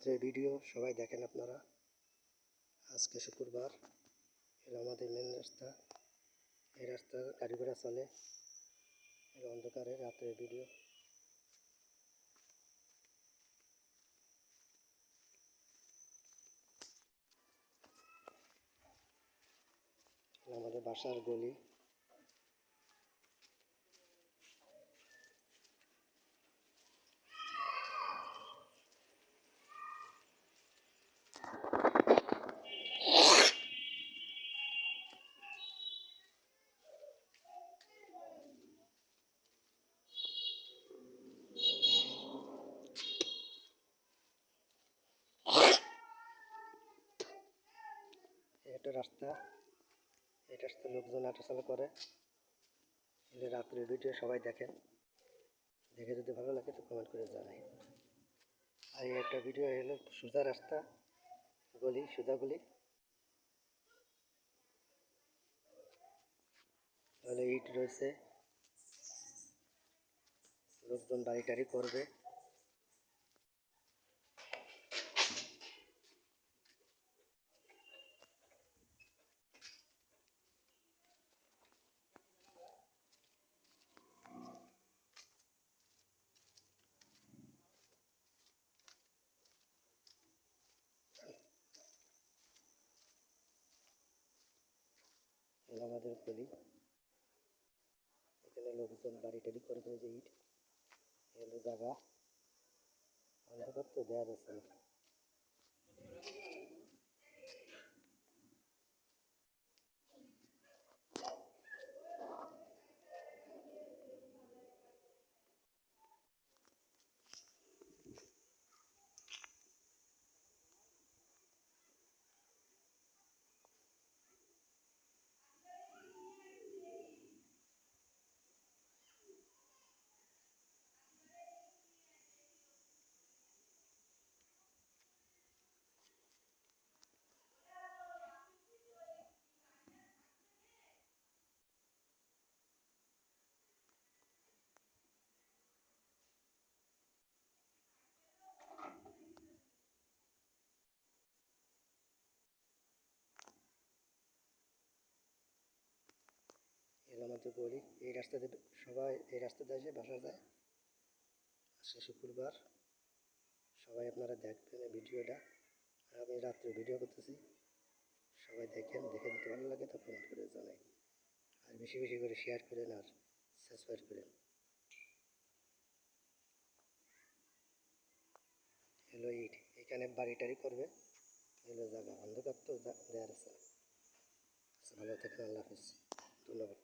রাত্রে ভিডিও, সবাই দেখেন আপনারা। আজকে শুক্রবার এটা আমাদের মেন রাস্তা। এই রাস্তা গাড়ি ঘোড়া চলে অন্ধকারে রাত্রের ভিডিও। আমাদের বাসার গলি। একটা রাস্তা। এই রাস্তা লোকজন হাঁটাচলা করে। এটা রাত্রের ভিডিও সবাই দেখেন দেখে যদি ভালো লাগে তো কমেন্ট করে জানাই। আর এই একটা ভিডিও হলো সোজা রাস্তা, গলি, সোজা গলি। তাহলে ইট রয়েছে। লোকজন বাড়ি টাড়ি করবে। আমাদের গলি এখানে লোকজন বাড়ি টাড়ি করে যে ইট। এগুলো জায়গা অন্ধকার তো দেওয়া যাচ্ছে না। এগুলো আমাদের গলি এই রাস্তাতে সবাই এই রাস্তাতে এসে বাসা যায় আজকে শুক্রবার। সবাই আপনারা দেখবেন ভিডিওটা। আমি রাত্রে ভিডিও করতেছি। সবাই দেখেন দেখে যদি ভালো লাগে তো কমেন্ট করে জানাই। আর বেশি বেশি করে শেয়ার করেন আর সাবস্ক্রাইব করেন। এলো ইট এখানে বাড়ি টাড়ি করবে। এলো জায়গা অন্ধকার তো দেওয়ার আছে। আচ্ছা, ভালো থাকেন আল্লাহ হাফিজ। ধন্যবাদ।